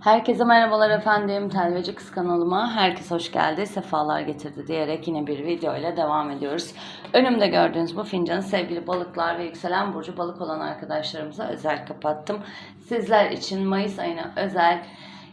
Herkese merhabalar efendim. Telveci Kız kanalıma herkes hoş geldi, sefalar getirdi diyerek yine bir video ile devam ediyoruz. Önümde gördüğünüz bu fincanı sevgili balıklar ve yükselen burcu balık olan arkadaşlarımıza özel kapattım. Sizler için Mayıs ayına özel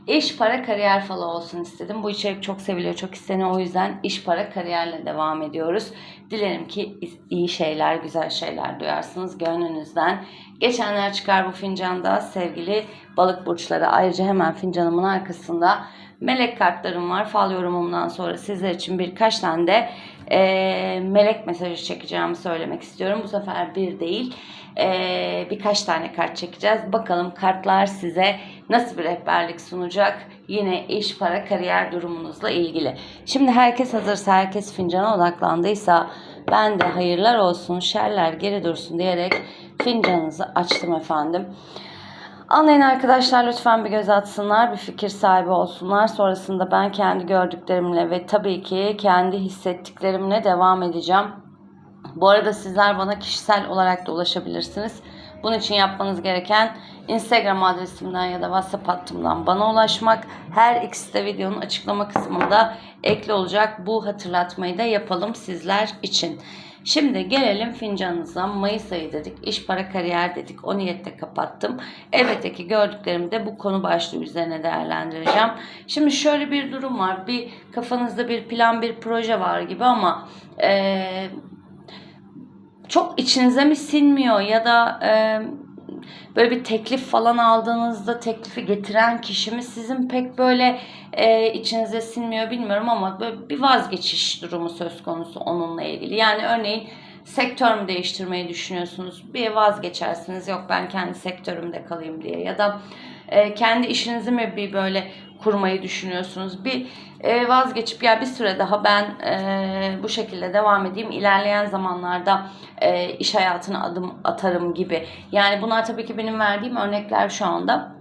iş, para, kariyer falı olsun istedim. Bu içerik çok seviliyor, çok isteniyor. O yüzden iş, para, kariyerle devam ediyoruz. Dilerim ki iyi şeyler, güzel şeyler duyarsınız gönlünüzden. Geçenler çıkar bu fincanda sevgili balık burçları. Ayrıca hemen fincanımın arkasında melek kartlarım var. Fal yorumumdan sonra sizler için birkaç tane de e, melek mesajı çekeceğimi söylemek istiyorum. Bu sefer bir değil e, birkaç tane kart çekeceğiz. Bakalım kartlar size nasıl bir rehberlik sunacak? Yine iş, para, kariyer durumunuzla ilgili. Şimdi herkes hazırsa, herkes fincana odaklandıysa ben de hayırlar olsun, şerler geri dursun diyerek fincanınızı açtım efendim. Anlayın arkadaşlar lütfen bir göz atsınlar, bir fikir sahibi olsunlar. Sonrasında ben kendi gördüklerimle ve tabii ki kendi hissettiklerimle devam edeceğim. Bu arada sizler bana kişisel olarak da ulaşabilirsiniz. Bunun için yapmanız gereken Instagram adresimden ya da WhatsApp hattımdan bana ulaşmak. Her ikisi de videonun açıklama kısmında ekli olacak. Bu hatırlatmayı da yapalım sizler için. Şimdi gelelim fincanınıza. Mayıs ayı dedik. iş para kariyer dedik. O niyette kapattım. Elbette ki gördüklerimi de bu konu başlığı üzerine değerlendireceğim. Şimdi şöyle bir durum var. Bir kafanızda bir plan bir proje var gibi ama eee çok içinize mi sinmiyor ya da e, böyle bir teklif falan aldığınızda teklifi getiren kişi mi sizin pek böyle e, içinize sinmiyor bilmiyorum ama böyle bir vazgeçiş durumu söz konusu onunla ilgili. Yani örneğin sektör mü değiştirmeyi düşünüyorsunuz? Bir vazgeçersiniz yok ben kendi sektörümde kalayım diye ya da e, kendi işinizi mi bir böyle kurmayı düşünüyorsunuz? Bir e, vazgeçip ya bir süre daha ben e, bu şekilde devam edeyim. İlerleyen zamanlarda e, iş hayatına adım atarım gibi. Yani bunlar tabii ki benim verdiğim örnekler şu anda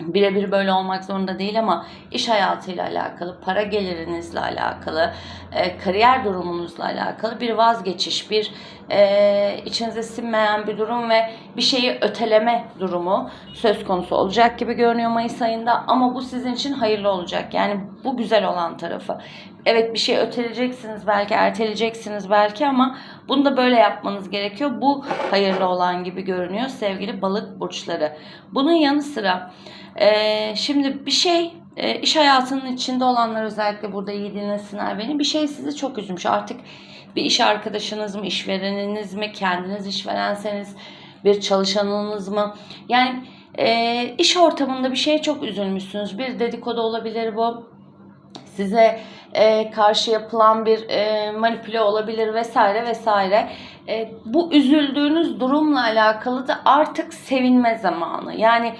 birebir böyle olmak zorunda değil ama iş hayatıyla alakalı, para gelirinizle alakalı, e, kariyer durumunuzla alakalı bir vazgeçiş, bir e, içinize sinmeyen bir durum ve bir şeyi öteleme durumu söz konusu olacak gibi görünüyor Mayıs ayında ama bu sizin için hayırlı olacak. Yani bu güzel olan tarafı. Evet bir şey öteleyeceksiniz belki, erteleyeceksiniz belki ama bunu da böyle yapmanız gerekiyor. Bu hayırlı olan gibi görünüyor sevgili balık burçları. Bunun yanı sıra ee, şimdi bir şey e, iş hayatının içinde olanlar özellikle burada iyi dinlesinler beni. Bir şey sizi çok üzmüş. Artık bir iş arkadaşınız mı, işvereniniz mi, kendiniz işverenseniz bir çalışanınız mı? Yani e, iş ortamında bir şeye çok üzülmüşsünüz. Bir dedikodu olabilir bu. Size e, karşı yapılan bir e, manipüle olabilir vesaire vesaire. E, bu üzüldüğünüz durumla alakalı da artık sevinme zamanı. Yani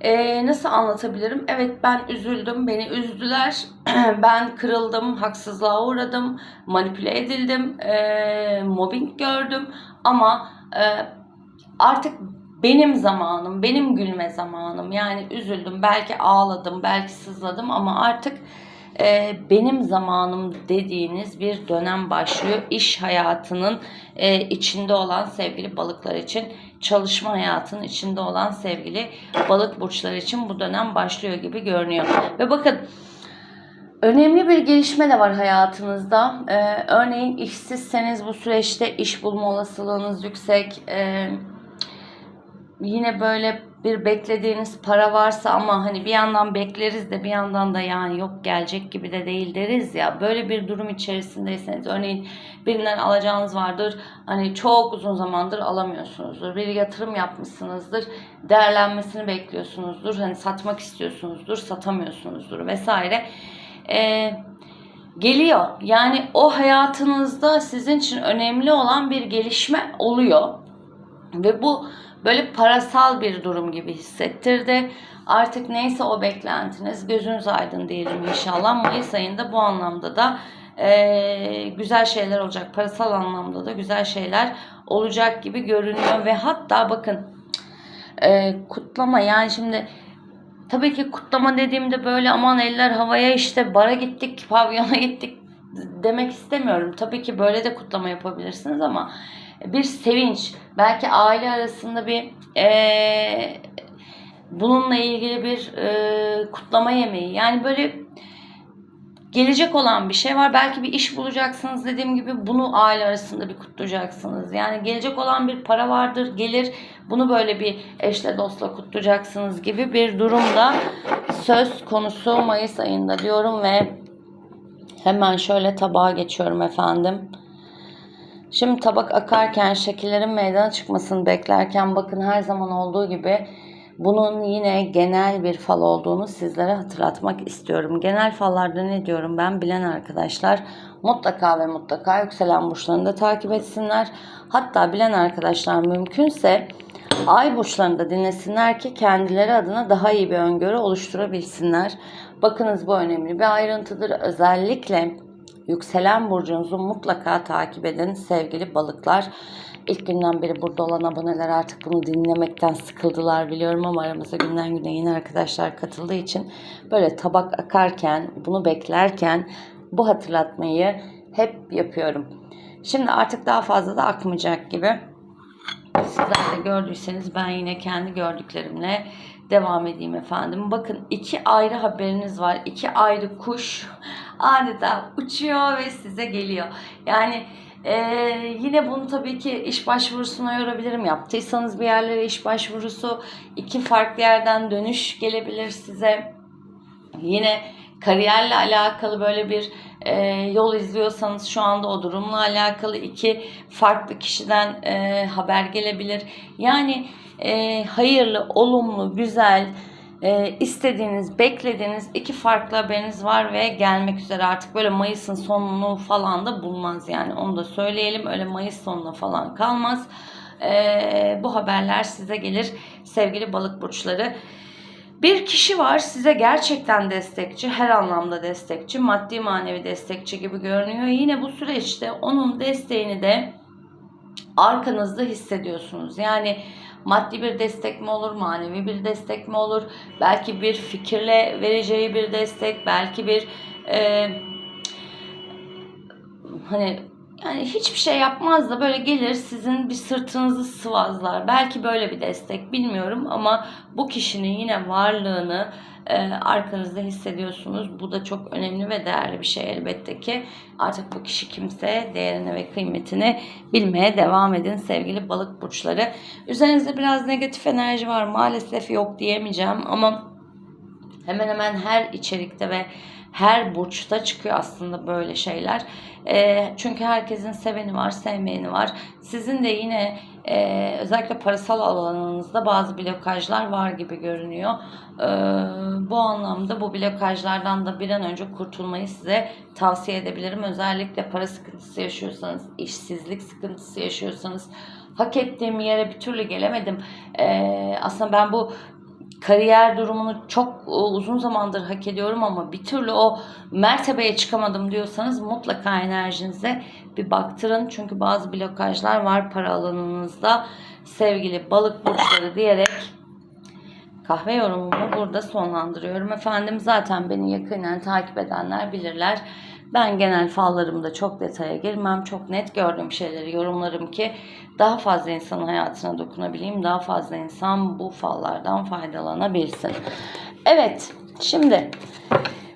ee, nasıl anlatabilirim? Evet ben üzüldüm, beni üzdüler, ben kırıldım, haksızlığa uğradım, manipüle edildim, e, mobbing gördüm ama e, artık benim zamanım, benim gülme zamanım. Yani üzüldüm, belki ağladım, belki sızladım ama artık e, benim zamanım dediğiniz bir dönem başlıyor. İş hayatının e, içinde olan sevgili balıklar için, çalışma hayatının içinde olan sevgili balık burçları için bu dönem başlıyor gibi görünüyor. Ve bakın Önemli bir gelişme de var hayatınızda. Ee, örneğin işsizseniz bu süreçte iş bulma olasılığınız yüksek. Ee, yine böyle bir beklediğiniz para varsa ama hani bir yandan bekleriz de bir yandan da yani yok gelecek gibi de değil deriz ya. Böyle bir durum içerisindeyseniz örneğin birinden alacağınız vardır. Hani çok uzun zamandır alamıyorsunuzdur. Bir yatırım yapmışsınızdır. Değerlenmesini bekliyorsunuzdur. Hani satmak istiyorsunuzdur. Satamıyorsunuzdur vesaire. Eee geliyor. Yani o hayatınızda sizin için önemli olan bir gelişme oluyor. Ve bu böyle parasal bir durum gibi hissettirdi. Artık neyse o beklentiniz gözünüz aydın diyelim inşallah. Mayıs ayında bu anlamda da e, güzel şeyler olacak. Parasal anlamda da güzel şeyler olacak gibi görünüyor. Ve hatta bakın e, kutlama yani şimdi tabii ki kutlama dediğimde böyle aman eller havaya işte bara gittik pavyona gittik demek istemiyorum. Tabii ki böyle de kutlama yapabilirsiniz ama bir sevinç, belki aile arasında bir e, bununla ilgili bir e, kutlama yemeği. Yani böyle gelecek olan bir şey var. Belki bir iş bulacaksınız dediğim gibi bunu aile arasında bir kutlayacaksınız. Yani gelecek olan bir para vardır, gelir. Bunu böyle bir eşle dostla kutlayacaksınız gibi bir durumda söz konusu Mayıs ayında diyorum ve hemen şöyle tabağa geçiyorum efendim. Şimdi tabak akarken şekillerin meydana çıkmasını beklerken bakın her zaman olduğu gibi bunun yine genel bir fal olduğunu sizlere hatırlatmak istiyorum. Genel fallarda ne diyorum ben bilen arkadaşlar mutlaka ve mutlaka yükselen burçlarını da takip etsinler. Hatta bilen arkadaşlar mümkünse ay burçlarını da dinlesinler ki kendileri adına daha iyi bir öngörü oluşturabilsinler. Bakınız bu önemli bir ayrıntıdır. Özellikle yükselen burcunuzu mutlaka takip edin sevgili balıklar. İlk günden beri burada olan aboneler artık bunu dinlemekten sıkıldılar biliyorum ama aramıza günden güne yeni arkadaşlar katıldığı için böyle tabak akarken, bunu beklerken bu hatırlatmayı hep yapıyorum. Şimdi artık daha fazla da akmayacak gibi. Sizler de gördüyseniz ben yine kendi gördüklerimle devam edeyim efendim. Bakın iki ayrı haberiniz var. İki ayrı kuş adeta uçuyor ve size geliyor. Yani ee, yine bunu tabii ki iş başvurusuna yorabilirim. Yaptıysanız bir yerlere iş başvurusu iki farklı yerden dönüş gelebilir size. Yine kariyerle alakalı böyle bir e, yol izliyorsanız şu anda o durumla alakalı iki farklı kişiden e, haber gelebilir. Yani e, hayırlı, olumlu, güzel, e, istediğiniz, beklediğiniz iki farklı haberiniz var ve gelmek üzere artık böyle Mayıs'ın sonunu falan da bulmaz yani onu da söyleyelim öyle Mayıs sonuna falan kalmaz. E, bu haberler size gelir sevgili balık burçları. Bir kişi var size gerçekten destekçi, her anlamda destekçi, maddi manevi destekçi gibi görünüyor. Yine bu süreçte onun desteğini de arkanızda hissediyorsunuz. Yani maddi bir destek mi olur, manevi bir destek mi olur? Belki bir fikirle vereceği bir destek, belki bir e, hani yani hiçbir şey yapmaz da böyle gelir sizin bir sırtınızı sıvazlar. Belki böyle bir destek bilmiyorum ama bu kişinin yine varlığını e, arkanızda hissediyorsunuz. Bu da çok önemli ve değerli bir şey elbette ki. Artık bu kişi kimse değerini ve kıymetini bilmeye devam edin sevgili balık burçları. Üzerinizde biraz negatif enerji var maalesef yok diyemeyeceğim ama hemen hemen her içerikte ve her burçta çıkıyor aslında böyle şeyler. E, çünkü herkesin seveni var, sevmeyeni var. Sizin de yine e, özellikle parasal alanınızda bazı blokajlar var gibi görünüyor. E, bu anlamda bu blokajlardan da bir an önce kurtulmayı size tavsiye edebilirim. Özellikle para sıkıntısı yaşıyorsanız, işsizlik sıkıntısı yaşıyorsanız, hak ettiğim yere bir türlü gelemedim. E, aslında ben bu kariyer durumunu çok e, uzun zamandır hak ediyorum ama bir türlü o mertebeye çıkamadım diyorsanız mutlaka enerjinize bir baktırın. Çünkü bazı blokajlar var para alanınızda sevgili balık burçları diyerek kahve yorumumu burada sonlandırıyorum. Efendim zaten beni yakından takip edenler bilirler. Ben genel fallarımda çok detaya girmem. Çok net gördüğüm şeyleri yorumlarım ki daha fazla insanın hayatına dokunabileyim. Daha fazla insan bu fallardan faydalanabilsin. Evet şimdi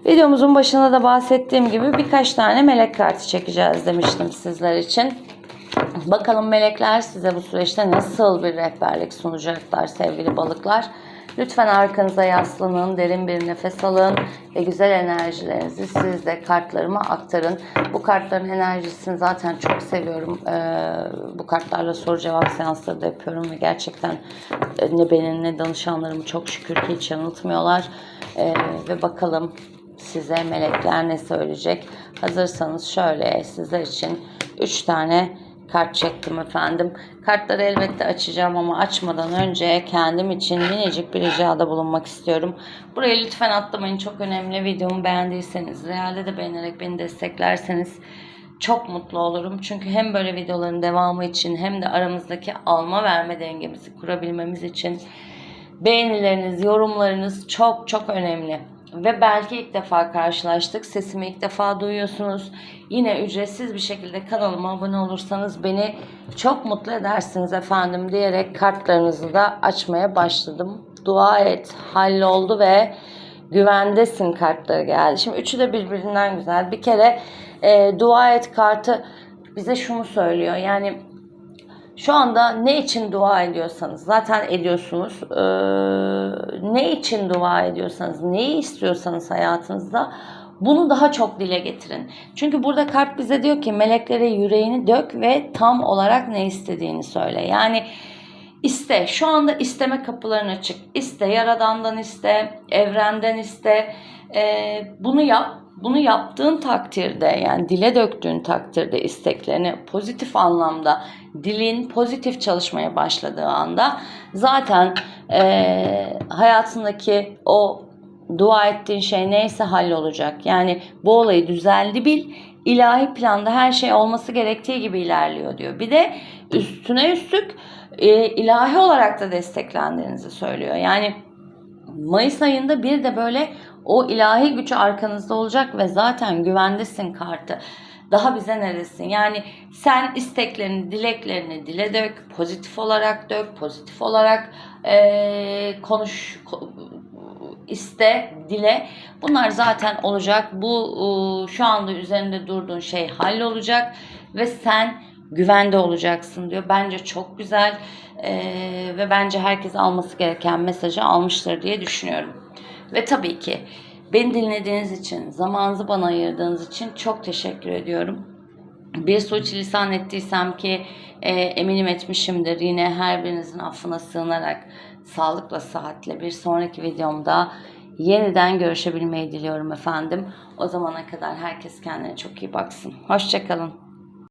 videomuzun başında da bahsettiğim gibi birkaç tane melek kartı çekeceğiz demiştim sizler için. Bakalım melekler size bu süreçte nasıl bir rehberlik sunacaklar sevgili balıklar. Lütfen arkanıza yaslanın, derin bir nefes alın ve güzel enerjilerinizi siz de kartlarıma aktarın. Bu kartların enerjisini zaten çok seviyorum. Ee, bu kartlarla soru cevap seansları da yapıyorum ve gerçekten e, ne benim ne danışanlarımı çok şükür ki hiç yanıltmıyorlar. Ee, ve bakalım size melekler ne söyleyecek. Hazırsanız şöyle sizler için 3 tane kart çektim efendim. Kartları elbette açacağım ama açmadan önce kendim için minicik bir ricada bulunmak istiyorum. Burayı lütfen atlamayın. Çok önemli. Videomu beğendiyseniz, realde de beğenerek beni desteklerseniz çok mutlu olurum. Çünkü hem böyle videoların devamı için hem de aramızdaki alma verme dengemizi kurabilmemiz için beğenileriniz, yorumlarınız çok çok önemli ve belki ilk defa karşılaştık. Sesimi ilk defa duyuyorsunuz. Yine ücretsiz bir şekilde kanalıma abone olursanız beni çok mutlu edersiniz efendim diyerek kartlarınızı da açmaya başladım. Dua et, halloldu ve güvendesin kartları geldi. Şimdi üçü de birbirinden güzel. Bir kere e, dua et kartı bize şunu söylüyor. Yani şu anda ne için dua ediyorsanız zaten ediyorsunuz. Ee, ne için dua ediyorsanız, neyi istiyorsanız hayatınızda bunu daha çok dile getirin. Çünkü burada kalp bize diyor ki meleklere yüreğini dök ve tam olarak ne istediğini söyle. Yani iste. Şu anda isteme kapıların açık. İste. Yaradandan iste. Evrenden iste. Ee, bunu yap. Bunu yaptığın takdirde yani dile döktüğün takdirde isteklerini pozitif anlamda dilin pozitif çalışmaya başladığı anda zaten eee hayatındaki o dua ettiğin şey neyse hallolacak. Yani bu olayı düzeldi bil. ilahi planda her şey olması gerektiği gibi ilerliyor diyor. Bir de üstüne üstlük e, ilahi olarak da desteklendiğinizi söylüyor. Yani Mayıs ayında bir de böyle o ilahi güç arkanızda olacak ve zaten güvendesin kartı. Daha bize neresin? Yani sen isteklerini, dileklerini dile dök, pozitif olarak dök, pozitif olarak eee, konuş, ko- iste, dile. Bunlar zaten olacak. Bu şu anda üzerinde durduğun şey hallolacak ve sen güvende olacaksın diyor. Bence çok güzel eee, ve bence herkes alması gereken mesajı almıştır diye düşünüyorum. Ve tabii ki beni dinlediğiniz için, zamanınızı bana ayırdığınız için çok teşekkür ediyorum. Bir suçlisan ettiysem ki e, eminim etmişimdir. Yine her birinizin affına sığınarak sağlıkla sıhhatle bir sonraki videomda yeniden görüşebilmeyi diliyorum efendim. O zamana kadar herkes kendine çok iyi baksın. Hoşçakalın.